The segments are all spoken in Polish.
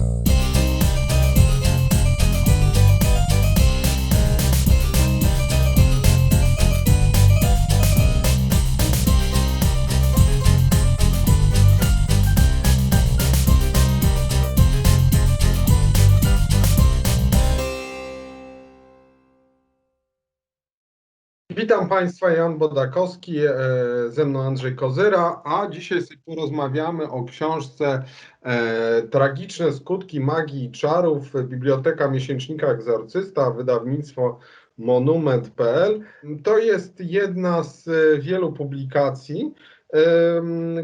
Uh... Państwa, Jan Bodakowski, e, ze mną Andrzej Kozyra, a dzisiaj sobie porozmawiamy o książce e, Tragiczne skutki magii i czarów, Biblioteka Miesięcznika Egzorcysta, wydawnictwo monument.pl. To jest jedna z e, wielu publikacji,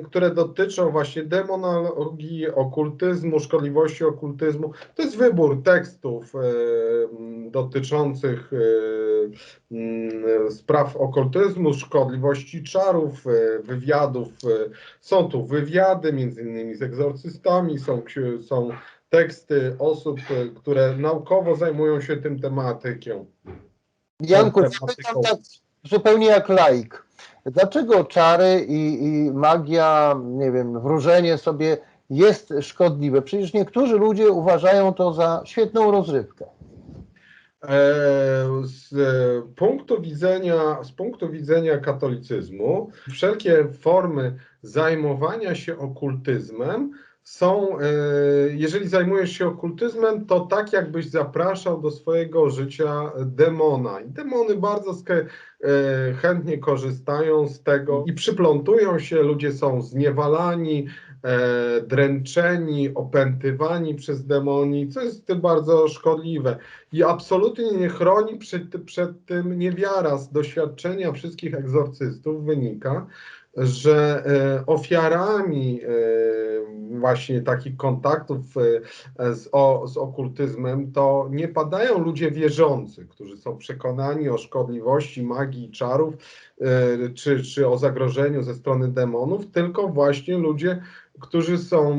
które dotyczą właśnie demonologii, okultyzmu, szkodliwości okultyzmu. To jest wybór tekstów dotyczących spraw okultyzmu, szkodliwości czarów, e, wywiadów. e, Są tu wywiady, między innymi z egzorcystami, są, są teksty osób, e, które naukowo zajmują się tym tematyką. Janku, zapytam tak zupełnie jak laik. Dlaczego czary i, i magia, nie wiem, wróżenie sobie jest szkodliwe? Przecież niektórzy ludzie uważają to za świetną rozrywkę. E, Z punktu widzenia, z punktu widzenia katolicyzmu, wszelkie formy zajmowania się okultyzmem są, e, jeżeli zajmujesz się okultyzmem, to tak jakbyś zapraszał do swojego życia demona. I demony bardzo e, chętnie korzystają z tego i przyplątują się, ludzie są zniewalani, dręczeni, opętywani przez demoni, co jest bardzo szkodliwe. I absolutnie nie chroni przed, przed tym niewiara. Z doświadczenia wszystkich egzorcystów wynika, że e, ofiarami e, właśnie takich kontaktów e, z, o, z okultyzmem to nie padają ludzie wierzący, którzy są przekonani o szkodliwości magii i czarów, e, czy, czy o zagrożeniu ze strony demonów, tylko właśnie ludzie, którzy są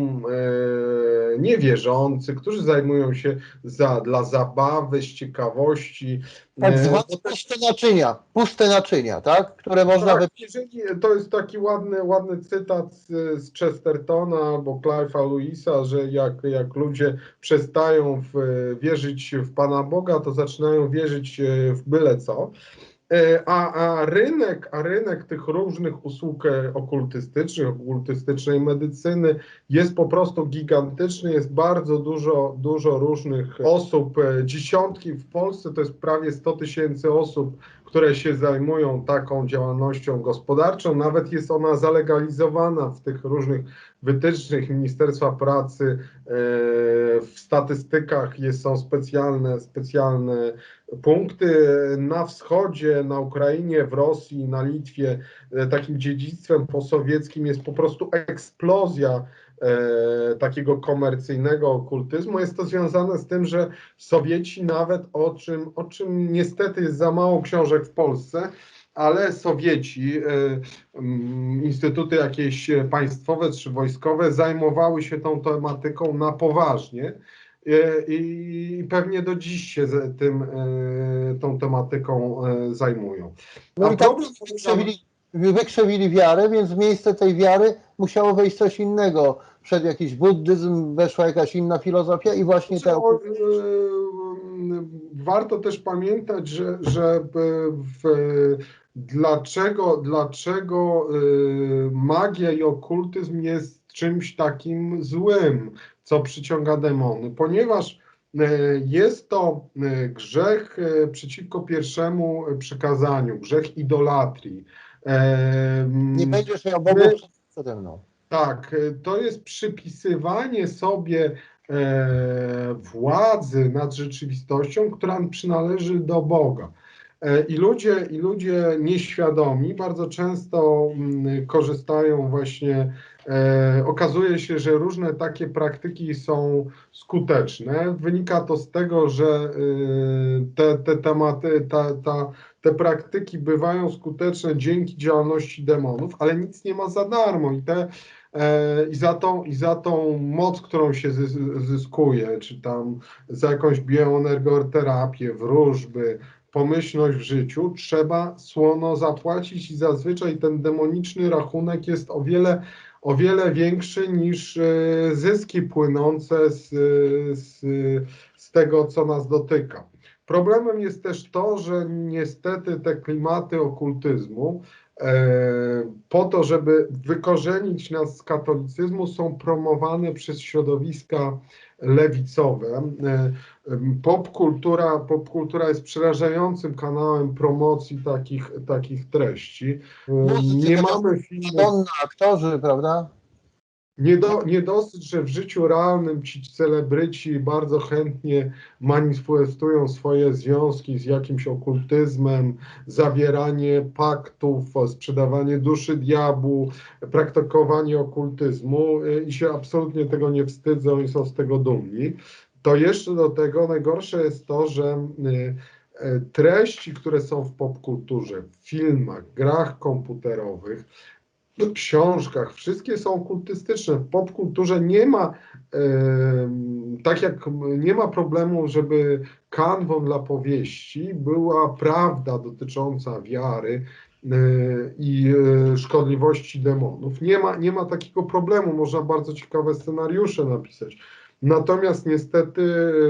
e, niewierzący, którzy zajmują się za, dla zabawy, z ciekawości. Tak E, zwane puste naczynia, puste naczynia, tak? Które można tak, jeżeli, to jest taki ładny, ładny cytat z, z Chestertona albo Clive'a Lewisa, że jak, jak ludzie przestają w, wierzyć w Pana Boga, to zaczynają wierzyć e, w byle co. A, a, rynek, a rynek tych różnych usług e, okultystycznych, okultystycznej medycyny jest po prostu gigantyczny, jest bardzo dużo, dużo różnych osób, e, dziesiątki w Polsce to jest prawie 100 tysięcy osób, które się zajmują taką działalnością gospodarczą. Nawet jest ona zalegalizowana w tych różnych wytycznych Ministerstwa Pracy. e, W statystykach jest, są specjalne, specjalne punkty. Na wschodzie, na Ukrainie, w Rosji, na Litwie e, takim dziedzictwem posowieckim jest po prostu eksplozja e, takiego komercyjnego okultyzmu. Jest to związane z tym, że Sowieci nawet o czym, o czym niestety jest za mało książek w Polsce, ale Sowieci, e, instytuty jakieś państwowe czy wojskowe zajmowały się tą tematyką na poważnie. E, I pewnie do dziś się tym, e, tą tematyką zajmują. No A i tak problem wykrzewili, wiarę, więc w miejsce tej wiary musiało wejść coś innego. Przed jakiś buddyzm weszła jakaś inna filozofia i właśnie. Znaczy, o, e, Warto też pamiętać, że, że w, dlaczego, dlaczego e, magia i okultyzm jest czymś takim złym, co przyciąga demony, ponieważ e, jest to e, grzech e, przeciwko pierwszemu przykazaniu, grzech idolatrii. Nie będziesz miał Bogu przede mną. tak, e, to jest przypisywanie sobie e, władzy nad rzeczywistością, która przynależy do Boga. E, I ludzie, I ludzie nieświadomi bardzo często mm, korzystają właśnie, e, okazuje się, że różne takie praktyki są skuteczne. Wynika to z tego, że e, te, te tematy, ta, ta, te praktyki bywają skuteczne dzięki działalności demonów, ale nic nie ma za darmo i te e, i za, tą, I za tą moc, którą się zys- zyskuje, czy tam za jakąś bioenergoterapię, wróżby, pomyślność w życiu, trzeba słono zapłacić i zazwyczaj ten demoniczny rachunek jest o wiele, o wiele większy niż e, zyski płynące z, z, z tego, co nas dotyka. Problemem jest też to, że niestety te klimaty okultyzmu, e, po to, żeby wykorzenić nas z katolicyzmu, są promowane przez środowiska lewicowe. E, Popkultura, popkultura jest przerażającym kanałem promocji takich, takich treści. E, Muzycy, Nie mamy filmów. Aktorzy, prawda? Nie, do, nie dosyć, że w życiu realnym ci celebryci bardzo chętnie manifestują swoje związki z jakimś okultyzmem, zawieranie paktów, sprzedawanie duszy diabłu, praktykowanie okultyzmu y, i się absolutnie tego nie wstydzą i są z tego dumni. To jeszcze do tego najgorsze jest to, że y, y, treści, które są w popkulturze, w filmach, grach komputerowych, w książkach, wszystkie są okultystyczne. W popkulturze nie ma, em, tak jak nie ma problemu, żeby kanwą dla powieści była prawda dotycząca wiary e, i e, szkodliwości demonów. Nie ma, nie ma takiego problemu, można bardzo ciekawe scenariusze napisać. Natomiast niestety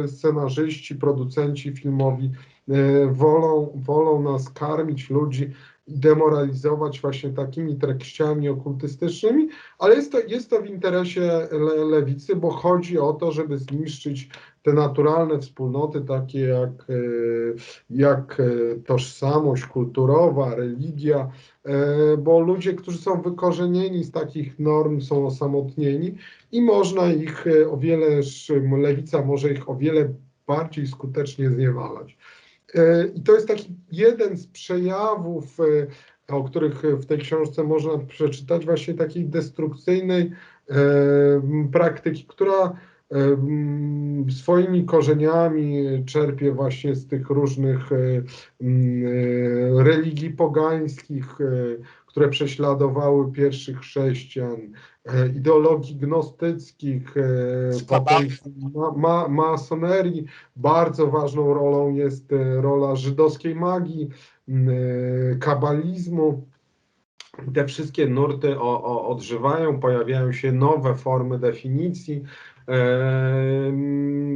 scenarzyści, producenci filmowi e, wolą, wolą nas karmić ludzi demoralizować właśnie takimi treściami okultystycznymi, ale jest to, jest to w interesie le, lewicy, bo chodzi o to, żeby zniszczyć te naturalne wspólnoty, takie jak, e, jak e, tożsamość kulturowa, religia, e, bo ludzie, którzy są wykorzenieni z takich norm, są osamotnieni i można ich o wiele, lewica może ich o wiele bardziej skutecznie zniewalać. I to jest taki jeden z przejawów, o których w tej książce można przeczytać, właśnie takiej destrukcyjnej praktyki, która swoimi korzeniami czerpie właśnie z tych różnych religii pogańskich, które prześladowały pierwszych chrześcijan, ideologii gnostyckich, ma, masonerii. Bardzo ważną rolą jest rola żydowskiej magii, kabalizmu. Te wszystkie nurty o, o, odżywają, pojawiają się nowe formy definicji.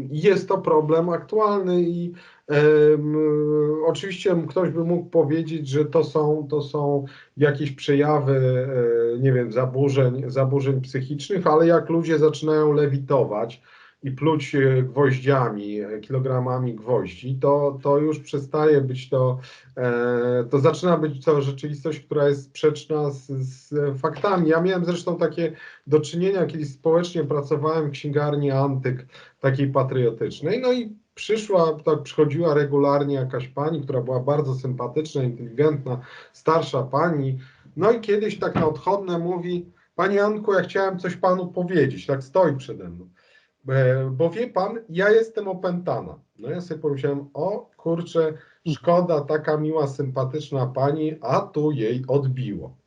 Jest to problem aktualny i oczywiście ktoś by mógł powiedzieć, że to są, to są jakieś przejawy, e, nie wiem, zaburzeń, zaburzeń psychicznych, ale jak ludzie zaczynają lewitować i pluć e, gwoździami, e, kilogramami gwoździ, to, to już przestaje być to, to zaczyna być to rzeczywistość, która jest sprzeczna z, z faktami. Ja miałem zresztą takie do czynienia, kiedyś społecznie pracowałem w księgarni antyk, takiej patriotycznej, no i przyszła, tak przychodziła regularnie jakaś pani, która była bardzo sympatyczna, inteligentna, starsza pani, no i kiedyś tak na odchodne mówi, Panie Anku, ja chciałem coś Panu powiedzieć, tak stoi przede mną, E, bo wie Pan, ja jestem opętana. No ja sobie pomyślałem, o kurczę, szkoda, taka miła, sympatyczna pani, a tu jej odbiło.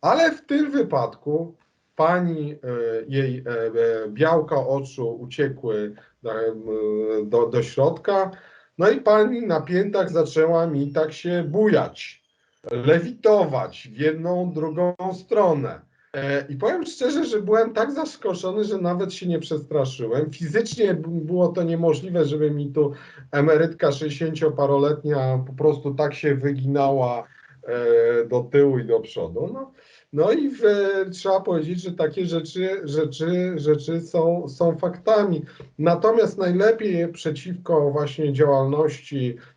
Ale w tym wypadku pani, e, jej e, białka oczu uciekły do, do środka, no i pani na piętach zaczęła mi tak się bujać, lewitować w jedną, drugą stronę. I powiem szczerze, że byłem tak zaskoczony, że nawet się nie przestraszyłem. Fizycznie było to niemożliwe, żeby mi tu emerytka 60-paroletnia po prostu tak się wyginała do tyłu i do przodu. No, no i w, trzeba powiedzieć, że takie rzeczy, rzeczy, rzeczy są, są faktami. Natomiast najlepiej przeciwko właśnie działalności, e,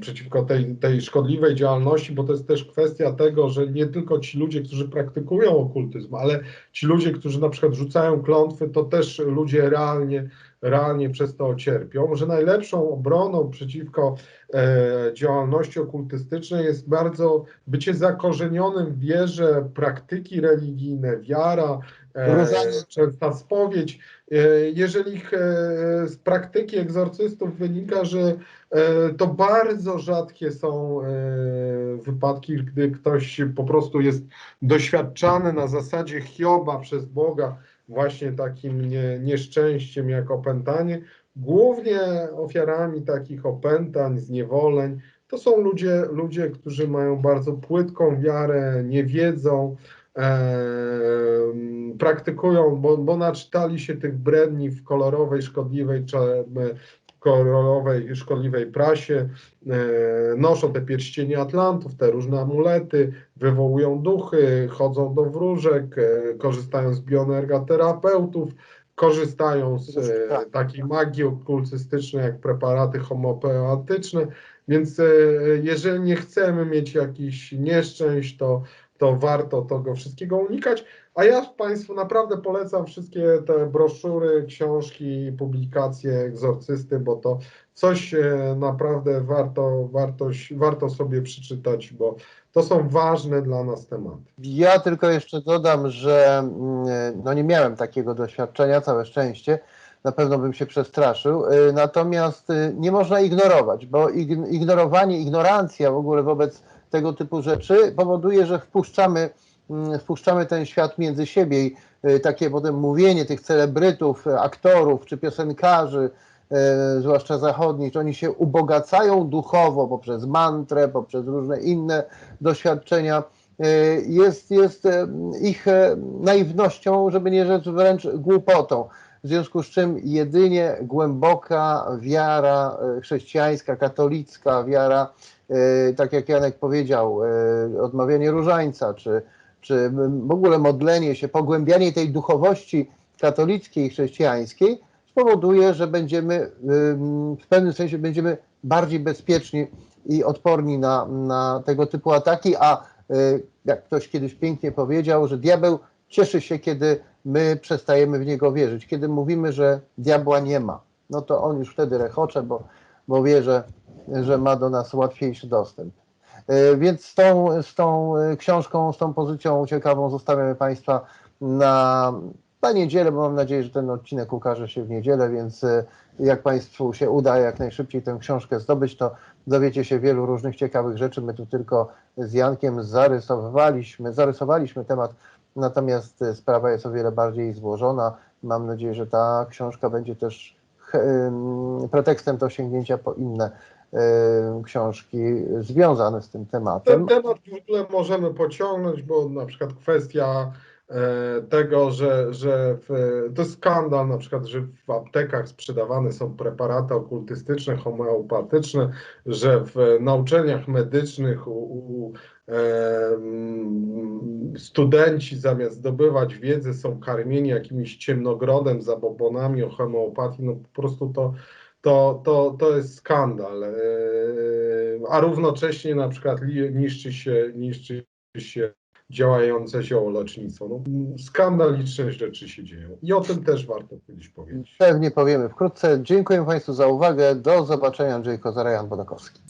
przeciwko tej, tej szkodliwej działalności, bo to jest też kwestia tego, że nie tylko ci ludzie, którzy praktykują okultyzm, ale ci ludzie, którzy na przykład rzucają klątwy, to też ludzie realnie realnie przez to cierpią, że najlepszą obroną przeciwko e, działalności okultystycznej jest bardzo bycie zakorzenionym w wierze, praktyki religijne, wiara, e, częsta spowiedź. E, jeżeli e, z praktyki egzorcystów wynika, że to bardzo rzadkie są wypadki, gdy ktoś po prostu jest doświadczany na zasadzie Hioba przez Boga, właśnie takim nie, nieszczęściem jak opętanie. Głównie ofiarami takich opętań, zniewoleń to są ludzie, ludzie, którzy mają bardzo płytką wiarę, nie wiedzą, praktykują, bo, bo naczytali się tych bredni w kolorowej, szkodliwej, kolorowej, szkodliwej prasie, e, noszą te pierścienie Atlantów, te różne amulety, wywołują duchy, chodzą do wróżek, e, korzystają z bioenergoterapeutów, korzystają z e, takiej magii okultystycznej jak preparaty homeopatyczne, więc jeżeli nie chcemy mieć jakichś nieszczęść, to, to warto tego wszystkiego unikać. A ja Państwu naprawdę polecam wszystkie te broszury, książki, publikacje egzorcysty, bo to coś e, naprawdę warto, warto, warto sobie przeczytać, bo to są ważne dla nas tematy. Ja tylko jeszcze dodam, że mm, no nie miałem takiego doświadczenia, całe szczęście. Na pewno bym się przestraszył. Y, Natomiast nie można ignorować, bo ign- ignorowanie, ignorancja w ogóle wobec tego typu rzeczy powoduje, że wpuszczamy, mm, wpuszczamy ten świat między siebie i y, takie potem mówienie tych celebrytów, y, aktorów czy piosenkarzy, y, zwłaszcza zachodnich, oni się ubogacają duchowo poprzez mantrę, poprzez różne inne doświadczenia e, jest, jest ich naiwnością, żeby nie rzec wręcz głupotą. W związku z czym jedynie głęboka wiara chrześcijańska, katolicka, wiara, tak jak Janek powiedział, e, odmawianie różańca, czy, czy w ogóle modlenie się, pogłębianie tej duchowości katolickiej chrześcijańskiej spowoduje, że będziemy w pewnym sensie będziemy bardziej bezpieczni i odporni na, na tego typu ataki, a y, jak ktoś kiedyś pięknie powiedział, że diabeł cieszy się, kiedy my przestajemy w niego wierzyć. Kiedy mówimy, że diabła nie ma, no to on już wtedy rechocze, bo, bo wie, że, że ma do nas łatwiejszy dostęp. Y, Więc z tą, z tą y, książką, z tą pozycją ciekawą zostawiamy Państwa na, na niedzielę, bo mam nadzieję, że ten odcinek ukaże się w niedzielę, więc y, jak Państwu się uda jak najszybciej tę książkę zdobyć, to dowiecie się wielu różnych ciekawych rzeczy. My tu tylko z Jankiem zarysowaliśmy, zarysowaliśmy temat, natomiast sprawa jest o wiele bardziej złożona. Mam nadzieję, że ta książka będzie też pretekstem do sięgnięcia po inne książki związane z tym tematem. Ten temat w ogóle możemy pociągnąć, bo na przykład kwestia e, tego, że, że w, to jest skandal na przykład, że w aptekach sprzedawane są preparaty okultystyczne, homeopatyczne, że w nauczeniach medycznych u, u e, studenci zamiast zdobywać wiedzę są karmieni jakimś ciemnogrodem, zabobonami o homeopatii, no po prostu to to, to, to jest skandal. E, A równocześnie na przykład niszczy się, niszczy się działające ziołolecznictwo. No, skandaliczne rzeczy się dzieją. I o tym też warto kiedyś powiedzieć. Pewnie powiemy wkrótce. Dziękuję Państwu za uwagę. Do zobaczenia. Andrzej Kozara, Jan Bodakowski.